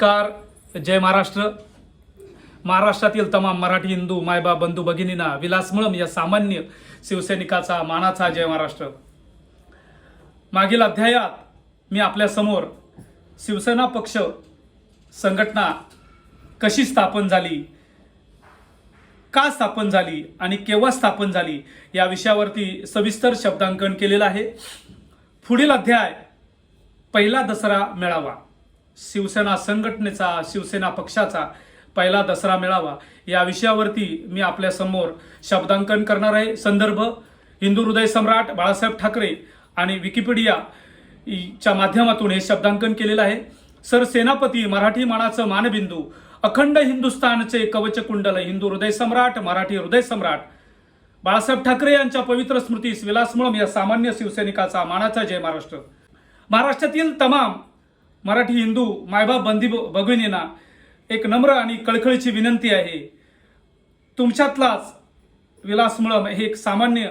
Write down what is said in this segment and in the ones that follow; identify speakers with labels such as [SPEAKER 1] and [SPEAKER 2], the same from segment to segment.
[SPEAKER 1] नमस्कार. जय महाराष्ट्र. महाराष्ट्रातील तमाम मराठी हिंदू मायबा बंधू भगिनींना विलासमळम या सामान्य शिवसैनिकाचा मानाचा जय महाराष्ट्र. मागील अध्यायात मी आपल्यासमोर शिवसेना पक्ष संघटना कशी स्थापन झाली का स्थापन झाली आणि केव्हा स्थापन झाली या विषयावरती सविस्तर शब्दांकन केलेलं आहे. पुढील अध्याय पहिला दसरा मेळावा. शिवसेना संघटनेचा शिवसेना पक्षाचा पहिला दसरा मेळावा. या विषयावरती मी आपल्यासमोर शब्दांकन करणार आहे. संदर्भ हिंदू हृदय सम्राट बाळासाहेब ठाकरे आणि विकिपीडिया च्या माध्यमातून हे शब्दांकन केलेलं आहे. सर सेनापती मराठी मानाचं मानबिंदू अखंड हिंदुस्थानचे कवच कुंडल हिंदू हृदय सम्राट मराठी हृदय सम्राट बाळासाहेब ठाकरे यांच्या पवित्र स्मृतीस विलासमुळम या सामान्य शिवसैनिकाचा मानाचा जय महाराष्ट्र. महाराष्ट्रातील तमाम मराठी हिंदू मायबाप बंदी भगिनींना एक नम्र आणि कळकळीची विनंती आहे. तुमच्यातलाच विलास मुळम हे एक सामान्य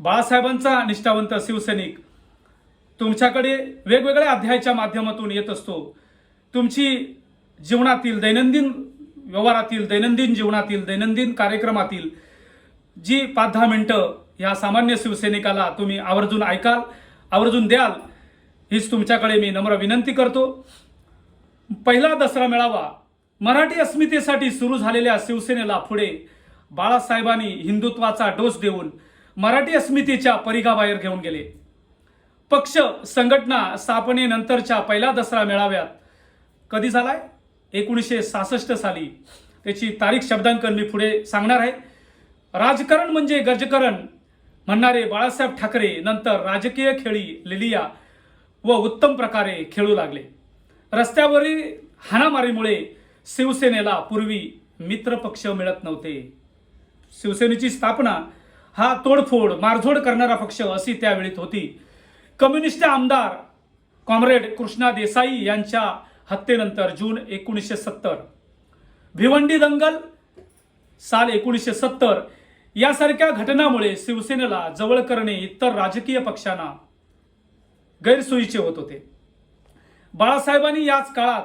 [SPEAKER 1] बाळासाहेबांचा निष्ठावंत शिवसैनिक तुमच्याकडे वेगवेगळ्या अध्यायाच्या माध्यमातून येत असतो. तुमची जीवनातील दैनंदिन व्यवहारातील दैनंदिन जीवनातील दैनंदिन कार्यक्रमातील जी पाच दहा मिनटं ह्या सामान्य शिवसैनिकाला तुम्ही आवर्जून ऐकाल आवर्जून द्याल हीच तुमच्याकडे मी नम्र विनंती करतो. पहिला दसरा मेळावा मराठी अस्मितेसाठी सुरू झालेल्या शिवसेनेला पुढे बाळासाहेबांनी हिंदुत्वाचा डोस देऊन मराठी अस्मितेच्या परिघाबाहेर घेऊन गेले. पक्ष संघटना स्थापनेनंतरच्या पहिल्या दसरा मेळाव्यात कधी झालाय? एकोणीसशे सहासष्ट साली. त्याची तारीख शब्दांकन मी पुढे सांगणार आहे. राजकारण म्हणजे गजकरण म्हणणारे बाळासाहेब ठाकरे नंतर राजकीय खेळी लिलिया व उत्तम प्रकारे खेळू लागले. रस्त्यावरील हाणामारीमुळे शिवसेनेला पूर्वी मित्रपक्ष मिळत नव्हते. शिवसेनेची स्थापना हा तोडफोड मारझोड करणारा पक्ष अशी त्यावेळी होती. कम्युनिस्ट आमदार कॉम्रेड कृष्णा देसाई यांच्या हत्येनंतर जून एकोणीसशे सत्तर. भिवंडी दंगल साल एकोणीसशे सत्तर यासारख्या घटनामुळे शिवसेनेला जवळ करणे इतर राजकीय पक्षांना गैरसोयीचे होत होते. बाळासाहेबांनी याच काळात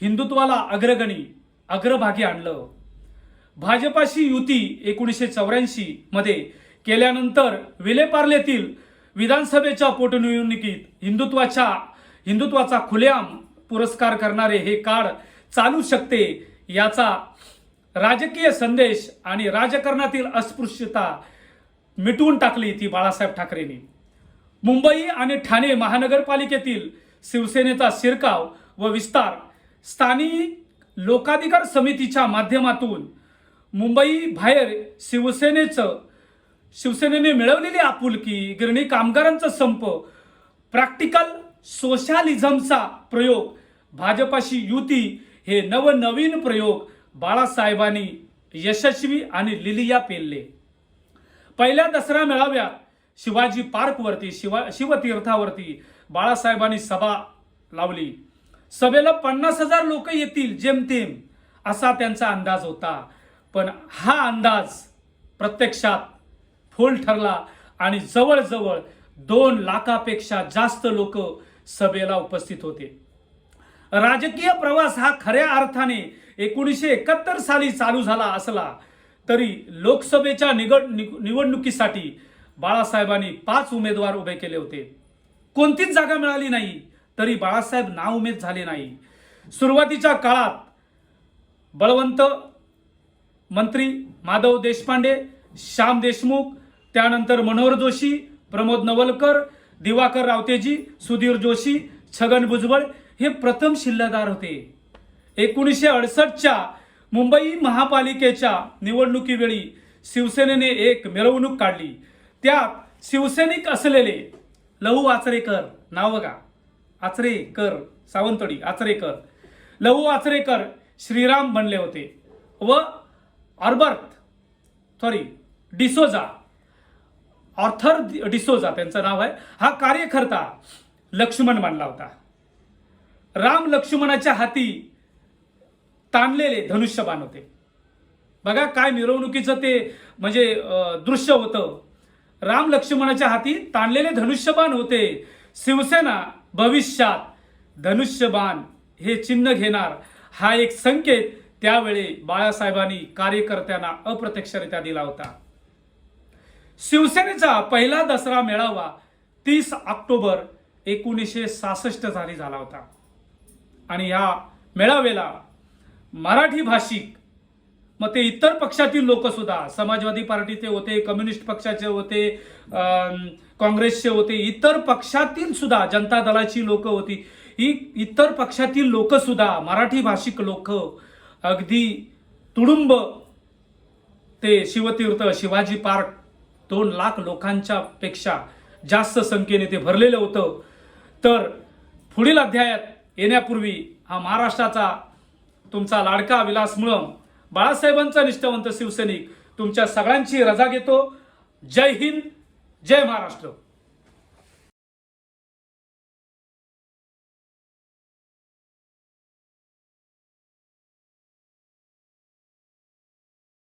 [SPEAKER 1] हिंदुत्वाला अग्रगणी अग्रभागी आणलं. भाजपाशी युती एकोणीसशे चौऱ्याऐंशी मध्ये केल्यानंतर विलेपार्लेतील विधानसभेच्या पोटनिवडणुकीत हिंदुत्वाच्या हिंदुत्वाचा खुलेआम पुरस्कार करणारे हे काळ चालू शकते याचा राजकीय संदेश आणि राजकारणातील अस्पृश्यता मिटवून टाकली ती बाळासाहेब ठाकरेंनी. मुंबई आणि ठाणे महानगरपालिकेतील शिवसेनेचा शिरकाव व विस्तार स्थानिक लोकाधिकार समितीच्या माध्यमातून मुंबई बाहेर शिवसेनेचं शिवसेनेने मिळवलेली आपुलकी गिरणी कामगारांचा संप प्रॅक्टिकल सोशालिझमचा प्रयोग भाजपाशी युती हे नवनवीन प्रयोग बाळासाहेबांनी यशस्वी आणि लिलिया पेलले. पहिल्या दसरा मेळाव्यात शिवाजी पार्कवरती शिवा शिवतीर्थावरती बाळासाहेबांनी सभा लावली. सभेला पन्नास हजार लोक येतील जेमतेम असा त्यांचा अंदाज होता. पण हा अंदाज प्रत्यक्षात फोल ठरला आणि जवळजवळ दोन लाखापेक्षा जास्त लोक सभेला उपस्थित होते. राजकीय प्रवास हा खऱ्या अर्थाने एकोणीसशे एकाहत्तर साली चालू झाला असला तरी लोकसभेच्या निगड निग- निवडणुकीसाठी बाळासाहेबांनी पाच उमेदवार उभे केले होते. कोणतीच जागा मिळाली नाही तरी बाळासाहेब नाउमेद झाले नाही. सुरुवातीच्या काळात बळवंत मंत्री माधव देशपांडे श्याम देशमुख त्यानंतर मनोहर जोशी प्रमोद नवलकर दिवाकर रावतेजी सुधीर जोशी छगन भुजबळ हे प्रथम शिल्लदार होते. एकोणीसशे अडसष्टच्या मुंबई महापालिकेच्या निवडणुकीवेळी शिवसेनेने एक मिरवणूक काढली. त्यात शिवसैनिक असलेले लहू आचरेकर नाव बघा. आचरेकर सावंतवाडी आचरेकर. लहू आचरेकर श्रीराम बनले होते. व Arthur sorry D'Souza. Arthur D'Souza त्यांचं नाव आहे. हा कार्यकर्ता लक्ष्मण मानला होता. राम लक्ष्मणाच्या हाती ताणलेले धनुष्यबाण होते. बघा काय मिरवणुकीचं ते म्हणजे दृश्य होतं. राम लक्ष्मणाच्या हाती ताणलेले धनुष्यबाण होते. शिवसेना भविष्यात धनुष्यबाण हे चिन्ह घेणार. हा एक संकेत त्यावेळी बाळासाहेबांनी कार्यकर्त्यांना अप्रत्यक्षरित्या दिला होता. शिवसेनेचा पहिला दसरा मेळावा तीस ऑक्टोबर एकोणीसशे सहासष्ट साली झाला होता. आणि या मेळावेला मराठी भाषिक मग ते इतर पक्षातील लोक सुद्धा समाजवादी पार्टीचे होते कम्युनिस्ट पक्षाचे होते काँग्रेसचे होते इतर पक्षातील सुद्धा जनता दलाची लोक होती. ही इतर पक्षातील लोक सुद्धा मराठी भाषिक लोक अगदी तुडुंब ते शिवतीर्थ शिवाजी पार्क दोन लाख लोकांच्या पेक्षा जास्त संख्येने ते भरलेलं होतं. तर पुढील अध्यायात येण्यापूर्वी हा महाराष्ट्राचा तुमचा लाडका विलास मुळम बाळासाहेबांचा निष्ठावंत शिवसैनिक तुमच्या सगळ्यांची रजा घेतो. जय हिंद जय महाराष्ट्र.